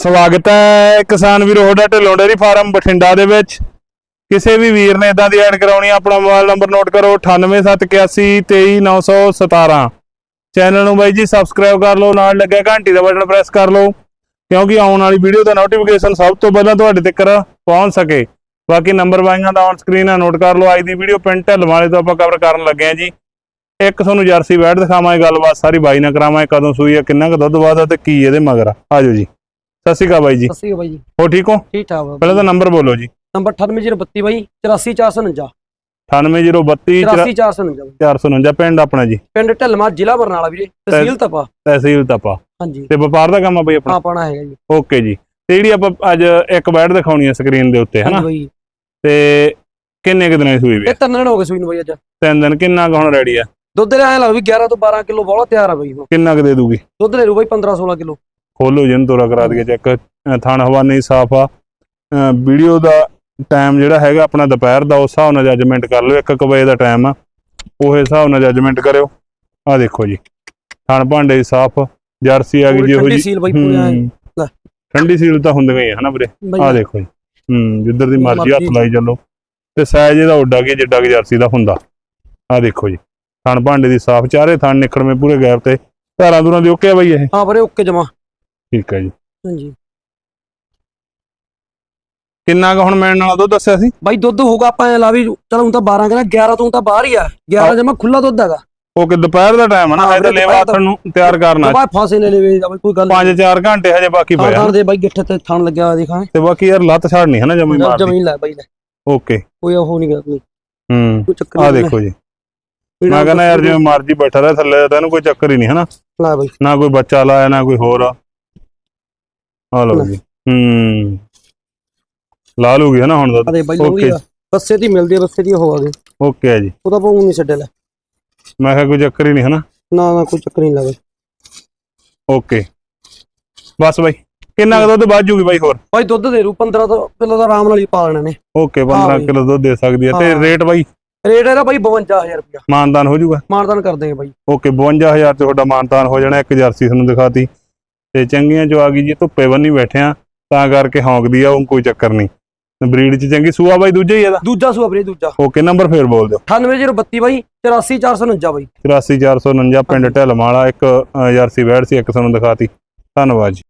ਸਵਾਗਤ ਹੈ ਕਿਸਾਨ ਵੀਰੋ ਹੋਡਾ ਢਿੱਲੋਂ ਡੇਅਰੀ ਫਾਰਮ ਬਠਿੰਡਾ ਦੇ ਵਿੱਚ। ਕਿਸੇ ਵੀ ਵੀਰ ਨੇ ਇਦਾਂ ਦੀ ਐਡ ਕਰਾਉਣੀ ਆਪਣਾ ਮੋਬਾਈਲ ਨੰਬਰ ਨੋਟ ਕਰੋ 9871823917 ਚੈਨਲ ਨੂੰ ਬਾਈ ਜੀ ਸਬਸਕ੍ਰਾਈਬ ਕਰ ਲਓ, ਨਾਲ ਲੱਗਿਆ ਘੰਟੀ ਦਾ ਬਟਨ ਪ੍ਰੈਸ ਕਰ ਲਓ, ਕਿਉਂਕਿ ਆਉਣ ਵਾਲੀ ਵੀਡੀਓ ਦਾ ਨੋਟੀਫਿਕੇਸ਼ਨ ਸਭ ਤੋਂ ਪਹਿਲਾਂ ਤੁਹਾਡੇ ਤੱਕ ਪਹੁੰਚ ਸਕੇ। ਬਾਕੀ ਨੰਬਰ ਬਾਈਆਂ ਦਾ ਔਨ ਸਕਰੀਨ ਆ ਨੋਟ ਕਰ ਲਓ, ਅੱਜ ਦੀ ਵੀਡੀਓ ਪਿੰਡ ਢਿੱਲ ਵਾਲੇ ਤੋਂ ਆਪਾਂ ਕਵਰ ਕਰਨ ਲੱਗੇ ਆ ਜੀ। ਇੱਕ ਤੁਹਾਨੂੰ ਜਰਸੀ ਬੈਠ ਦਿਖਾਵਾਂਗੇ, ਗੱਲਬਾਤ ਸਾਰੀ ਬਾਈ ਨਾਲ ਕਰਾਵਾਂਗੇ, ਕਦੋਂ ਸੂਈ ਆ, ਕਿੰਨਾ ਕੁ ਦੁੱਧ ਵਾਦਾ ਤੇ ਕੀ ਇਹਦੇ ਮਗਰ ਆ। ਆਜੋ ਜੀ। ਸਤਿ ਸ਼੍ਰੀ ਅਕਾਲ ਬਾਈ ਜੀ। ਸਤਿ ਸ਼੍ਰੀ ਅਕਾਲ ਬਾਈ ਜੀ। ਹੋ ਠੀਕ ਹੋ? ਠੀਕ ਠਾਕ ਵਾ ਪਹਿਲਾਂ ਤਾਂ ਨੰਬਰ ਬੋਲੋ ਜੀ। ਨੰਬਰ 98032 ਬਾਈ 84049 98032 84049 449 ਪਿੰਡ ਆਪਣਾ ਜੀ। ਪਿੰਡ ਢਲਮਾ ਜ਼ਿਲ੍ਹਾ ਬਰਨਾਲਾ ਵੀਰੇ ਤਹਿਸੀਲ ਤਪਾ। ਤਹਿਸੀਲ ਤਪਾ। ਹਾਂਜੀ। ਤੇ ਵਪਾਰ ਦਾ ਕੰਮ ਆ ਬਈ ਆਪਣਾ? ਆਪਾਣਾ ਹੈਗਾ ਜੀ। ਓਕੇ ਜੀ। ਤੇ ਜਿਹੜੀ ਆਪਾਂ ਅੱਜ ਇੱਕ ਬੈਡ ਦਿਖਾਉਣੀ ਹੈ ਸਕਰੀਨ ਦੇ ਉੱਤੇ ਹਾਂਜੀ ਹਨਾ ਬਾਈ। ਤੇ ਕਿੰਨੇ ਕੁ ਦਿਨਾਂ ਦੀ ਸੂਈ ਵੀ ਆ? ਇਹ ਤਿੰਨ ਦਿਨ ਹੋ ਗਏ ਸੂਈ ਨੂੰ ਬਾਈ ਅੱਜ। ਤਿੰਨ ਦਿਨ ਕਿੰਨਾ ਕੁ ਹੁਣ ਰੈਡੀ ਆ? ਦੁੱਧ ਦੇ ਐ ਲਾ ਵੀ 11 ਤੋਂ 12 ਕਿਲੋ ਬੋਲਾ ਤਿਆਰ ਆ ਬਾਈ ਹੁਣ। ਕਿੰਨਾ ਕੁ ਦੇ ਦੂਗੀ? ਦੁੱਧ ਦੇ ਰੂ ਬਾਈ 15 16 ਕਿਲੋ। ਖੋਲੋ ਜਨ ਤੋਰਾ ਕਰਾ ਦਈਏ ਚੈੱਕ। ਥਣ ਹਵਾਨੇ ਸਾਫ਼ ਆ। ਵੀਡੀਓ ਦਾ ਟਾਈਮ ਜਿਹੜਾ ਹੈਗਾ ਆਪਣਾ ਦੁਪਹਿਰ ਦਾ ਉਸ ਹਿਸਾਬ ਨਾਲ ਜੱਜਮੈਂਟ ਕਰ ਲਿਓ 1 ਵਜੇ ਦਾ ਟਾਈਮ ਆ। ਉਹ ਹਿਸਾਬ ਨਾਲ ਜੱਜਮੈਂਟ ਕਰਿਓ। ਆ ਦੇਖੋ ਜੀ ਥਣ ਭਾਂਡੇ ਸਾਫ਼ ਜਰਸੀ ਆ ਗਈ ਜਿਹੋ। ਜੀ। ਠੰਡੀ ਸੀਲ ਤਾਂ ਹੁੰਦੀਆਂ ਹੀ ਹਨਾ ਵੀਰੇ। ਆ ਦੇਖੋ ਜੀ। ਹੂੰ ਜਿੱਧਰ ਦੀ ਮਰਜ਼ੀ ਹੱਥ। ਲਾਈ ਚੱਲੋ। ਤੇ ਸਾਈਜ਼ ਇਹਦਾ ਉੱਡਾ ਕੀ ਜਿੱਡਾ ਕਿ ਜਰਸੀ ਦਾ ਹੁੰਦਾ। ਆ ਦੇਖੋ ਜੀ ਥਣ ਭਾਂਡੇ ਦੀ ਸਾਫ਼ ਚਾਰੇ ਥਣ ਨਿਕੜਵੇਂ ਪੂਰੇ ਗੈਪ ਤੇ। ਧਾਰਾਂ ਦੂਰਾਂ ਦੀ ਓਕੇ ਆ ਬਈ ਇਹ? ਹਾਂ ਵੀਰੇ ਓਕੇ ਜਮਾ। ਠੀਕ ਹੈ ਜੀ। ਹਾਂਜੀ। ਕਿੰਨਾ ਕੁ ਹੁਣ ਮਿਲਣ ਵਾਲਾ ਦੁੱਧ ਦੱਸਿਆ ਸੀ? ਬਾਈ ਦੁੱਧ ਹੋਊਗਾ ਆਪਾਂ ਐ ਲਾ ਵੀ ਚਲ ਹੁਣ ਤਾਂ 12 ਕਹਿੰਦਾ 11 ਤੋਂ ਤਾਂ ਬਾਹਰ ਹੀ ਆ। 11 ਜਮਾ ਖੁੱਲਾ ਦੁੱਧ ਹੈਗਾ। ਉਹ ਕਿ ਦੁਪਹਿਰ ਦਾ ਟਾਈਮ ਹੈ ਨਾ ਹਾਂ, ਹਜੇ ਲੇਵਾ। ਆਥਣ ਨੂੰ ਤਿਆਰ ਕਰਨਾ। ਬਾਈ ਫਾਸੇ ਲੈ ਲੈਵੇ ਬਾਈ ਕੋਈ ਗੱਲ 5-4 ਘੰਟੇ ਹਜੇ ਬਾਕੀ ਹਾਂ ਪਏ ਆ ਥਾਣ ਦੇ ਬਾਈ ਗਿੱਠ ਤੇ ਥਾਣ ਲੱਗਿਆ ਹੋਇਆ ਦੇਖਾਂ। ਤੇ ਬਾਕੀ ਯਾਰ ਲੱਤ ਛਾੜਨੀ ਹੈ ਨਾ ਜਮੀ ਮਾਰਦੀ। ਜ਼ਮੀਨ ਲੈ ਬਾਈ ਲੈ। ਓਕੇ। ਕੋਈ ਉਹ ਨਹੀਂ ਕਰਨੀ ਹੂੰ ਆ ਦੇਖੋ ਜੀ। ਮੈਂ ਕਹਿੰਦਾ ਯਾਰ ਜਿਵੇਂ ਮਰਜ਼ੀ ਬੈਠਾ ਰਹੇ ਥੱਲੇ ਤਾਂ ਇਹਨੂੰ ਕੋਈ ਚੱਕਰ ਹੀ ਨਹੀਂ ਹੈ ਨਾ। ਲੈ ਬਾਈ। ਨਾ ਕੋਈ ਬੱਚਾ ਲਾਇਆ ਨਾ ਕੋਈ ਹੋਰ ਆ। ਆ ਲਓ ਜੀ। ਹੂੰ। ਲਾ ਲੂਗੀ ਹੈ ਨਾ ਹੁਣ ਦੁੱਧ ਅਰੇ ਬਾਈ ਬੱਸੇ ਦੀ ਮਿਲਦੀ ਆ ਬੱਸੇ ਦੀ ਆ ਗਈ। ਓਕੇ ਹੈ ਜੀ। ਉਹਦਾ ਪਾਉਂ ਨਹੀਂ ਛੱਡੇ ਲੈ। ਮੈਂ ਕਿਹਾ ਕੋਈ ਚੱਕਰ ਹੀ ਨਹੀਂ ਹੈ ਨਾ ਨਾ ਕੋਈ ਚੱਕਰ ਨਹੀਂ ਲੱਗੇ ਓਕੇ ਬਸ ਬਾਈ ਕਿੰਨਾ ਦੁੱਧ ਵੱਧ ਜੂਗੀ ਬਾਈ ਹੋਰ? ਬਾਈ ਦੁੱਧ ਦੇ ਰੂ 15 ਤੋਂ ਕਿਲੋ ਦਾ ਆਰਾਮ ਨਾਲ ਹੀ ਪਾ ਲੈਣੇ ਨੇ। ਓਕੇ ਹਾਂ 15 ਬਾਈ। ਕਿਲੋ ਦੁੱਧ ਦੇ ਸਕਦੀ ਹੈ ਤੇ ਹਾਂ। ਰੇਟ ਬਾਈ? ਰੇਟ ਇਹਦਾ ਬਾਈ 52000 ਰੁਪਇਆ। ਮਾਨਦਾਨ ਹੋ ਜਾਊਗਾ ਮਾਨਦਾਨ ਕਰ ਦੇਗੇ ਬਾਈ। ਓਕੇ 52000 ਤੇ ਤੁਹਾਡਾ ਮਾਨਤਾਨ ਹੋ ਜਾਣਾ। ਇੱਕ ਜਰਸੀ ਤੁਹਾਨੂੰ ਦਿਖਾਤੀ। ਤੇ ਚੰਗੀਆਂ ਜੋ ਆ ਗਈ ਜੀ ਧੁੱਪੇ ਬੰਨੀ ਬੈਠਿਆ ਤਾਂ ਕਰਕੇ ਹੌਂਕਦੀ ਆ ਉਹ ਕੋਈ ਚੱਕਰ ਨਹੀਂ। ਬਰੀਡ ਚ ਚੰਗੀ ਸੂਆ ਬਾਈ ਦੂਜਾ ਹੀ ਇਹਦਾ? ਦੂਜਾ ਸੂਆ ਵੀਰੇ ਦੂਜਾ। ਓਕੇ ਨੰਬਰ ਫੇਰ ਬੋਲ ਦਿਓ। 98032 ਬਾਈ 84449 ਬਾਈ। 83449 ਪਿੰਡ ਢਲਮਾਲਾ ਇੱਕ ਅ, ਜਰਸੀ ਵੈੜ ਸੀ ਇੱਕ ਤੁਹਾਨੂੰ ਦਿਖਾਤੀ। ਧੰਨਵਾਦ ਜੀ।